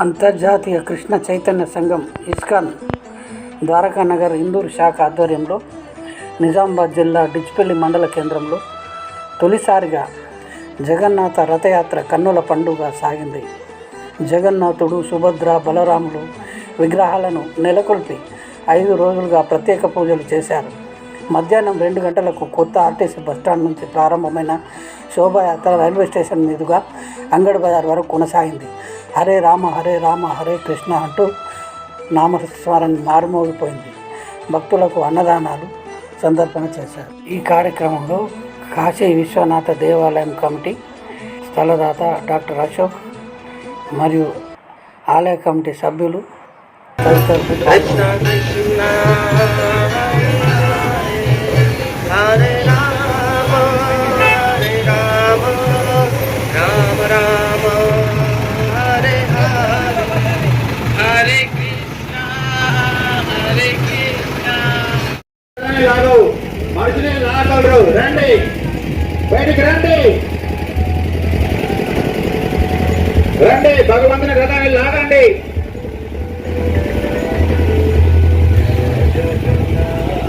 అంతర్జాతీయ కృష్ణ చైతన్య సంఘం ఇస్కాన్ ద్వారకా నగర్ ఇందూరు శాఖ ఆధ్వర్యంలో నిజామాబాద్ జిల్లా డిచ్పల్లి మండల కేంద్రంలో తొలిసారిగా జగన్నాథ రథయాత్ర కన్నుల పండుగ సాగింది. జగన్నాథుడు సుభద్ర బలరాములు విగ్రహాలను నెలకొల్పి ఐదు రోజులుగా ప్రత్యేక పూజలు చేశారు. మధ్యాహ్నం రెండు గంటలకు కొత్త ఆర్టీసీ బస్టాండ్ నుంచి ప్రారంభమైన శోభాయాత్ర రైల్వే స్టేషన్ మీదుగా అంగడి బజార్ వరకు కొనసాగింది. హరే రామ హరే రామ హరే కృష్ణ అంటూ నామస్మరణ మారుమోగిపోయింది. భక్తులకు అన్నదానాలు సందర్పణ చేశారు. ఈ కార్యక్రమంలో కాశీ విశ్వనాథ దేవాలయం కమిటీ స్థలదాత డాక్టర్ అశోక్ మరియు ఆలయ కమిటీ సభ్యులు తదితరులు రండి రండి భగవంతుని రథాన్ని లాగండి.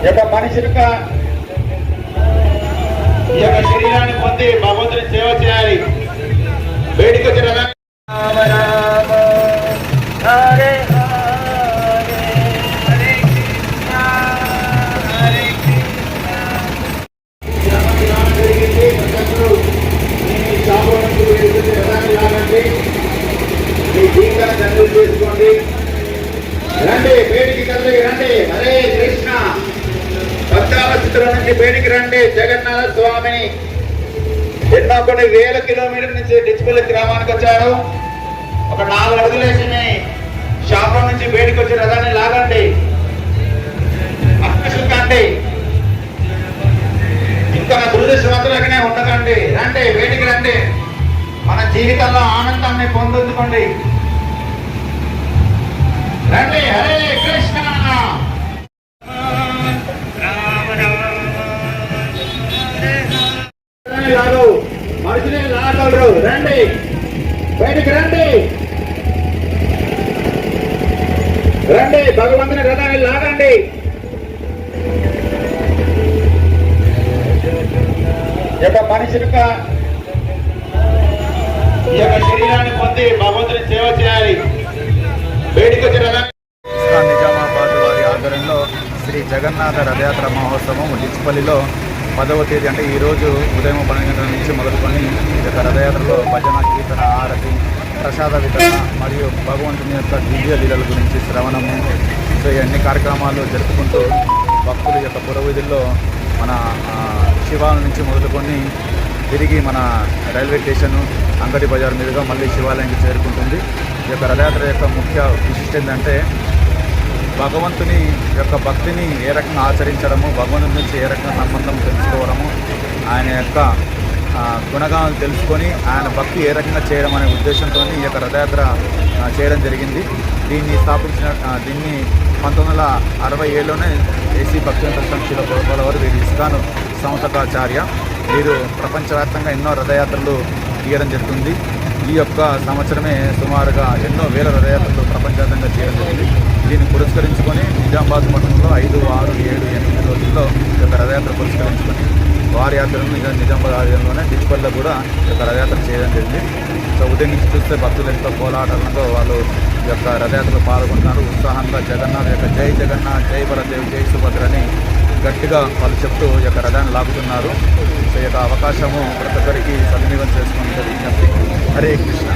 ఈ యొక్క మనిషి యొక్క ఈ యొక్క శరీరాన్ని పొంది భగవంతుని సేవ చేయాలి. బయటికి రండి జగన్నాథ స్వామిని. ఎన్నో కొన్ని వేల కిలోమీటర్ల నుంచి డిచ్పల్లి గ్రామానికి వచ్చారు ఒక నాలుగు అడుగులేసి శాపం నుంచి బయటికి వచ్చి రథాన్ని లాగండి. అక్కసుకండి. ఇంకా దురదృష్టవంతులకనే ఉండకండి. రండి బయటికి రండి. మన జీవితంలో ఆనందాన్ని పొందుకోండి రండి మనుషులే రండి. బయటికి రండి. రండి భగవంతుని రథాన్ని లాగండి. ఈ యొక్క మనిషి యొక్క ఈ యొక్క శరీరాన్ని పొంది భగవంతుని సేవ చేయాలి. బయటికి వచ్చి నిజామాబాద్ వారి ఆధ్వర్యంలో శ్రీ జగన్నాథ రథయాత్ర మహోత్సవం డిచ్పల్లిలో పదవ తేదీ అంటే ఈరోజు ఉదయం పన్నెండు గంటల నుంచి మొదలుకొని ఈ యొక్క రథయాత్రలో భజన కీర్తన ఆరతి ప్రసాద వితరణ మరియు భగవంతుని యొక్క దివ్య లీలల గురించి శ్రవణము సో ఈ కార్యక్రమాలు జరుపుకుంటూ భక్తుల యొక్క పురవీధుల్లో మన శివాల శివాలయం నుంచి మొదలుకొని తిరిగి మన రైల్వే స్టేషన్ అంగడి బజార్ మీదుగా మళ్ళీ శివాలయానికి చేరుకుంటుంది. ఈ యొక్క రథయాత్ర యొక్క ముఖ్య విశిష్టం ఏంటంటే భగవంతుని యొక్క భక్తిని ఏ రకంగా ఆచరించడము భగవంతుని నుంచి ఏ రకంగా సంబంధం తెలుసుకోవడము ఆయన యొక్క ఆ, తెలుసుకొని ఆయన భక్తి ఏ రకంగా చేయడం అనే ఉద్దేశంతో ఈ యొక్క రథయాత్ర చేయడం జరిగింది. దీన్ని స్థాపించిన దీన్ని పంతొమ్మిది వందల అరవై ఏడులోనే ఏసీ భక్తివంత సంక్షేమ గోపాల వారు వీరి ఇస్కాను సంస్థకాచార్య వీరు ప్రపంచవ్యాప్తంగా ఎన్నో రథయాత్రలు తీయడం జరుగుతుంది. ఈ యొక్క సంవత్సరమే సుమారుగా ఎన్నో వేల రథయాత్రలు ప్రపంచవ్యాప్తంగా చేయడం జరిగింది. దీన్ని పురస్కరించుకొని నిజామాబాద్ మఠంలో ఐదు ఆరు ఏడు ఎనిమిది రోజుల్లో ఈ యొక్క రథయాత్ర పురస్కరించుకొని వారి యాత్రను నిజామాబాద్ ఆలయంలోనే డిచ్పల్లో కూడా ఈ యొక్క రథయాత్ర చేయడం జరిగింది. సో ఉదయం నుంచి చూస్తే భక్తులు ఎంతో కోలాటలతో వాళ్ళు ఈ యొక్క రథయాత్రలో పాల్గొంటున్నారు. ఉత్సాహంగా జగన్నాథ్ యొక్క జై జగన్నాథ్ జై బలదేవ్ జై సుభద్ర అని గట్టిగా వాళ్ళు చెప్తూ ఈ యొక్క రథాన్ని లాగుతున్నారు. సో ఈ యొక్క అవకాశము ప్రతి ఒక్కరికి సద్వినియోగం చేసుకుని విజ్ఞప్తి హరే కృష్ణ.